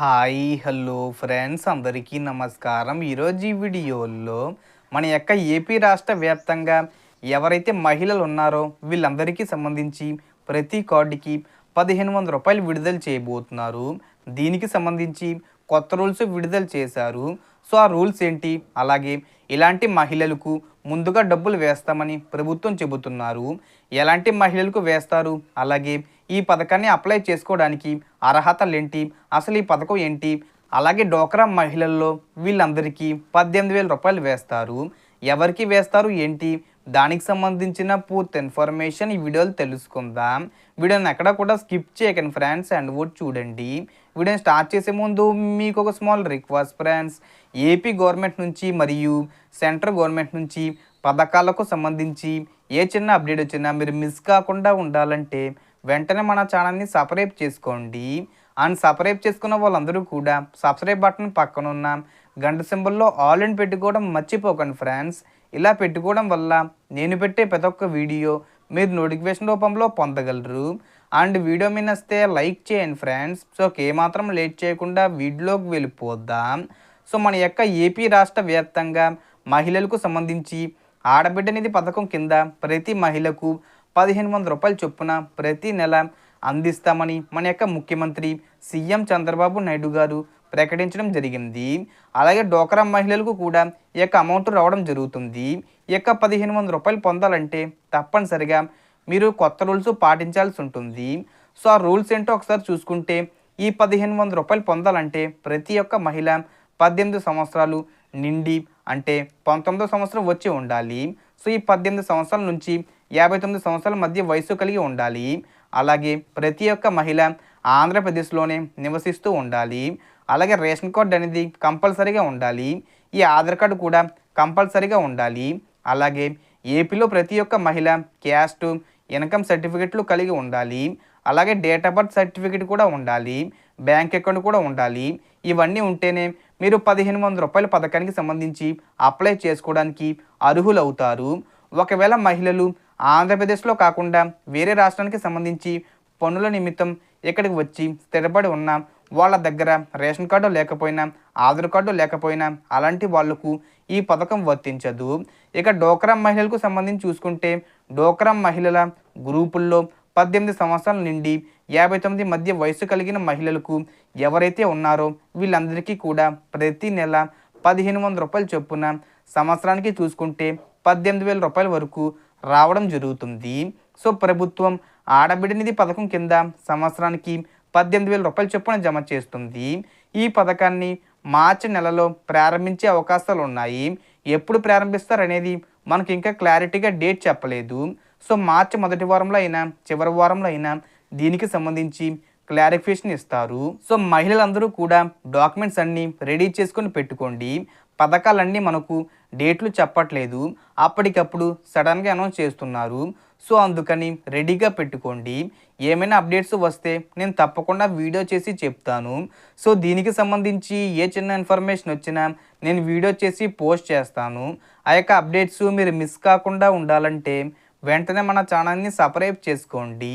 Hi hello friends అందరికీ నమస్కారం. ఈరోజు ఈ వీడియోలో మన యొక్క ఏపీ రాష్ట్ర వ్యాప్తంగా ఎవరైతే మహిళలు ఉన్నారో వీళ్ళందరికీ సంబంధించి ప్రతి కార్డుకి పదిహేను వందల రూపాయలు విడుదల చేయబోతున్నారు. దీనికి సంబంధించి కొత్త రూల్స్ విడుదల చేశారు. సో ఆ రూల్స్ ఏంటి? అలాగే ఇలాంటి మహిళలకు ముందుగా డబ్బులు వేస్తామని ప్రభుత్వం చెబుతున్నారు. ఎలాంటి మహిళలకు వేస్తారు? అలాగే ఈ పథకాన్ని అప్లై చేసుకోవడానికి అర్హతలు ఏంటి అసలు ఈ పథకం ఏంటి? అలాగే డోక్రా మహిళల్లో వీళ్ళందరికీ పద్దెనిమిది వేల రూపాయలు వేస్తారు. ఎవరికి వేస్తారు? ఏంటి? దానికి సంబంధించిన పూర్తి ఇన్ఫర్మేషన్ ఈ వీడియోలు తెలుసుకుందాం. వీడియోని ఎక్కడ కూడా స్కిప్ చేయకండి ఫ్రెండ్స్ అండ్ కూడా చూడండి. వీడియోని స్టార్ట్ చేసే ముందు మీకు ఒక small request friends. AP government నుంచి మరియు సెంట్రల్ గవర్నమెంట్ నుంచి పథకాలకు సంబంధించి ఏ చిన్న అప్డేట్ వచ్చినా మీరు మిస్ కాకుండా ఉండాలంటే వెంటనే మన ఛానల్ని సపరేట్ చేసుకోండి. అండ్ సపరేట్ చేసుకున్న వాళ్ళందరూ కూడా సబ్స్క్రైబ్ బటన్ పక్కన ఉన్న గంట సింబల్లో ఆల్ ఇన్ పెట్టుకోవడం మర్చిపోకండి ఫ్రెండ్స్. ఇలా పెట్టుకోవడం వల్ల నేను పెట్టే ప్రతి ఒక్క వీడియో మీరు నోటిఫికేషన్ రూపంలో పొందగలరు. అండ్ వీడియో మీద వస్తే లైక్ చేయండి ఫ్రెండ్స్. సో ఏమాత్రం లేట్ చేయకుండా వీడియోలోకి వెళ్ళిపోద్దాం సో మన యొక్క ఏపీ రాష్ట్ర వ్యాప్తంగా మహిళలకు సంబంధించి ఆడబిడ్డ నిధి పథకం కింద ప్రతి మహిళకు పదిహేను వందల రూపాయల చొప్పున ప్రతి నెల అందిస్తామని మన యొక్క ముఖ్యమంత్రి సీఎం చంద్రబాబు నాయుడు గారు ప్రకటించడం జరిగింది. అలాగే డోకరా మహిళలకు కూడా ఈ యొక్క అమౌంట్ రావడం జరుగుతుంది. ఈ యొక్క పదిహేను వందల రూపాయలు పొందాలంటే తప్పనిసరిగా మీరు కొత్త రూల్స్ పాటించాల్సి ఉంటుంది. సో ఆ రూల్స్ ఏంటో ఒకసారి చూసుకుంటే ఈ పదిహేను వందల రూపాయలు పొందాలంటే ప్రతి ఒక్క మహిళ పద్దెనిమిది సంవత్సరాలు నిండి అంటే పంతొమ్మిదో సంవత్సరం వచ్చి ఉండాలి. సో ఈ పద్దెనిమిది సంవత్సరాల నుంచి యాభై తొమ్మిది సంవత్సరాల మధ్య వయసు కలిగి ఉండాలి. అలాగే ప్రతి ఒక్క మహిళ ఆంధ్రప్రదేశ్లోనే నివసిస్తూ ఉండాలి. అలాగే రేషన్ కార్డ్ అనేది కంపల్సరీగా ఉండాలి. ఈ ఆధార్ కార్డు కూడా కంపల్సరీగా ఉండాలి. అలాగే ఏపీలో ప్రతి ఒక్క మహిళ క్యాస్ట్ ఇన్కమ్ సర్టిఫికెట్లు కలిగి ఉండాలి. అలాగే డేట్ ఆఫ్ బర్త్ సర్టిఫికెట్ కూడా ఉండాలి. బ్యాంక్ అకౌంట్ కూడా ఉండాలి. ఇవన్నీ ఉంటేనే మీరు పదిహేను వందల రూపాయల పథకానికి సంబంధించి అప్లై చేసుకోవడానికి అర్హులవుతారు. ఒకవేళ మహిళలు ఆంధ్రప్రదేశ్లో కాకుండా వేరే రాష్ట్రానికి సంబంధించి పనుల నిమిత్తం ఇక్కడికి వచ్చి స్థిరపడి ఉన్న వాళ్ళ దగ్గర రేషన్ కార్డు లేకపోయినా ఆధార్ కార్డు లేకపోయినా అలాంటి వాళ్ళకు ఈ పథకం వర్తించదు. ఇక డోక్రా మహిళలకు సంబంధించి చూసుకుంటే డోక్రా మహిళల గ్రూపుల్లో పద్దెనిమిది సంవత్సరాల నుండి యాభై తొమ్మిది మధ్య వయసు కలిగిన మహిళలకు ఎవరైతే ఉన్నారో వీళ్ళందరికీ కూడా ప్రతి నెల పదిహేను వందల రూపాయలు చొప్పున సంవత్సరానికి చూసుకుంటే పద్దెనిమిది వేల రూపాయల వరకు రావడం జరుగుతుంది. సో ప్రభుత్వం ఆడబిడ్డ నిధి పథకం కింద సంవత్సరానికి పద్దెనిమిది వేల రూపాయల చొప్పున జమ చేస్తుంది. ఈ పథకాన్ని మార్చి నెలలో ప్రారంభించే అవకాశాలు ఉన్నాయి. ఎప్పుడు ప్రారంభిస్తారు అనేది మనకి ఇంకా క్లారిటీగా డేట్ చెప్పలేదు. సో మార్చి మొదటి వారంలో అయినా చివరి వారంలో అయినా దీనికి సంబంధించి క్లారిఫికేషన్ ఇస్తారు. సో మహిళలందరూ కూడా డాక్యుమెంట్స్ అన్నీ రెడీ చేసుకొని పెట్టుకోండి. పథకాలన్నీ మనకు డేట్లు చెప్పట్లేదు. అప్పటికప్పుడు సడన్గా అనౌన్స్ చేస్తున్నారు. సో అందుకని రెడీగా పెట్టుకోండి. ఏమైనా అప్డేట్స్ వస్తే నేను తప్పకుండా వీడియో చేసి చెప్తాను. సో దీనికి సంబంధించి ఏ చిన్న ఇన్ఫర్మేషన్ వచ్చినా నేను వీడియో చేసి పోస్ట్ చేస్తాను. ఆ యొక్క అప్డేట్స్ మీరు మిస్ కాకుండా ఉండాలంటే వెంటనే మన ఛానల్ని సబ్స్క్రైబ్ చేసుకోండి.